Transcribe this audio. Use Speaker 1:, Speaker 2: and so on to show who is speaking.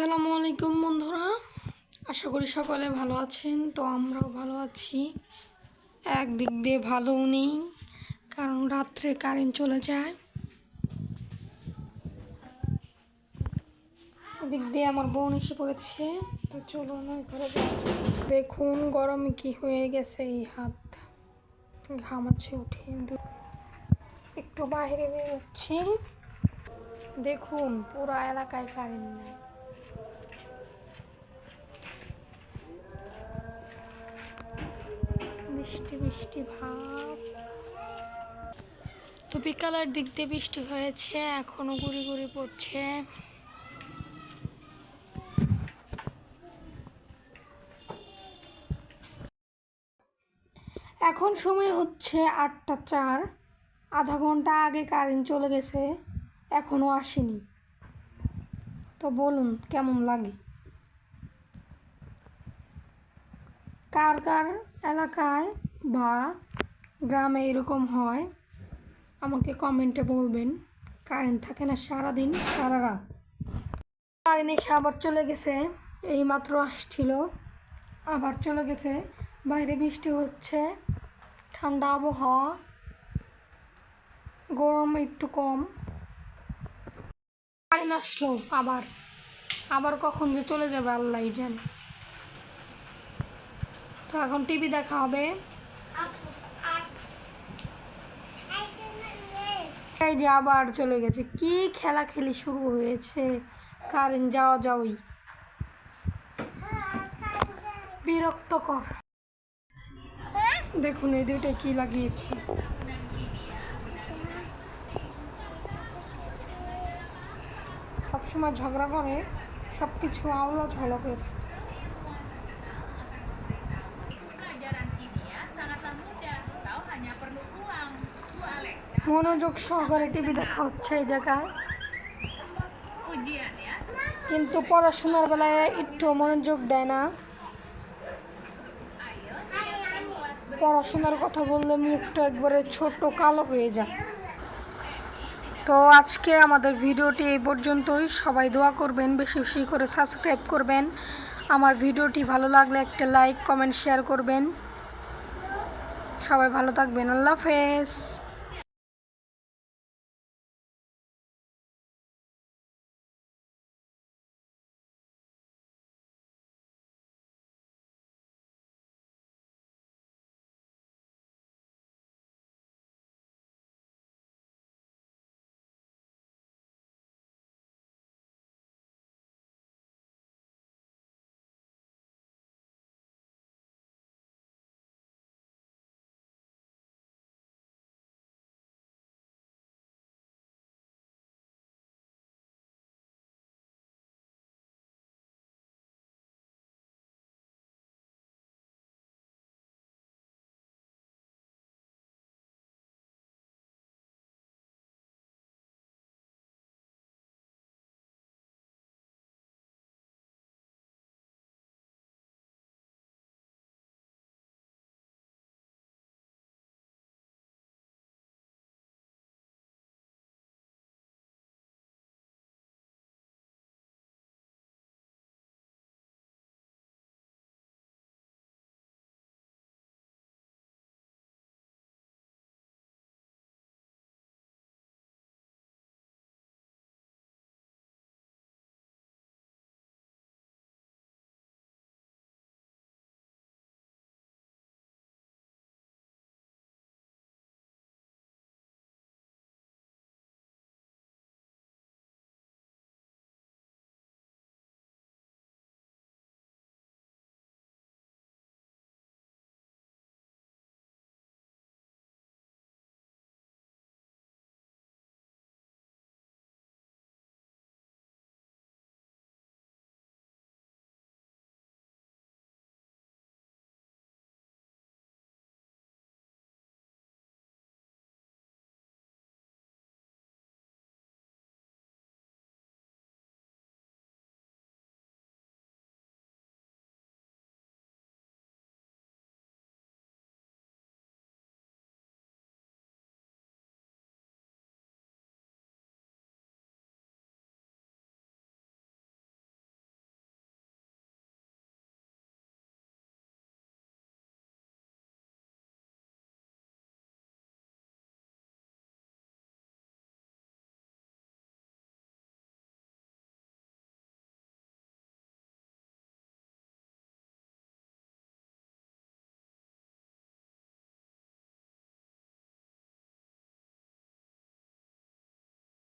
Speaker 1: আসসালামু আলাইকুম বন্ধুরা। আশা করি সকলে ভালো আছেন, তো আমরাও ভালো আছি। একদিক দিয়ে ভালোও নেই, কারণ রাত্রে কারেন্ট চলে যায়। এদিক দিয়ে আমার বোন এসে পড়েছে, তো চলো নয় ঘরে যাই। দেখুন গরমে কি হয়ে গেছে এই হাত। ঘামাচ্ছে উঠে। একটু বাইরে বেরোচ্ছি। দেখুন, পুরো এলাকায় কারেন্ট নেই। বৃষ্টি বৃষ্টি ভাব। তো বিকালের দিক দিয়ে বৃষ্টি হয়েছে, এখনও গুড়ি গুড়ি পড়ছে। এখন সময় হচ্ছে আটটা চার। আধা ঘণ্টা আগে কারেন্ট চলে গেছে এখনও আসেনি। তো বলুন, কেমন লাগে? কার কার এলাকায় বা গ্রামে এরকম হয়, আমাকে কমেন্টে বলবেন। কারেন্ট থাকে না সারাদিন, সারা রাত। কারেন্ট আবার চলে গেছে এই মাত্র আসছিল। আবার চলে গেছে, বাইরে বৃষ্টি হচ্ছে, ঠান্ডা আবহাওয়া, গরম একটু কম। কারেন্ট আসলো আবার। আবার কখন যে চলে যাবে আল্লাহ জানে। তো এখন টিভি দেখা হবে। এই যে আবার চলে গেছে। কি খেলা খেলি শুরু হয়েছে? কারেন্ট যাওয়া যাওয়াই বিরক্তকর দেখুন, এই দুইটা কি লাগিয়েছি। সবসময় ঝগড়া করে সব কিছু আওলা ঝলকের
Speaker 2: Pelajaran
Speaker 1: মনোযোগ সহকারে টিভি দেখা হচ্ছে এই জায়গায়। কিন্তু পড়াশোনার বেলায় একটু মনোযোগ দেয় না। পড়াশোনার কথা বললে মুখটা একবারে ছোট কালো হয়ে যায়। তো আজকে আমাদের ভিডিওটি এই পর্যন্তই। সবাই দোয়া করবেন, বেশি বেশি করে সাবস্ক্রাইব করবেন। আমার ভিডিওটি ভালো লাগলে একটা লাইক, কমেন্ট, শেয়ার করবেন। সবাই ভালো থাকবেন। আল্লাহ হাফেজ।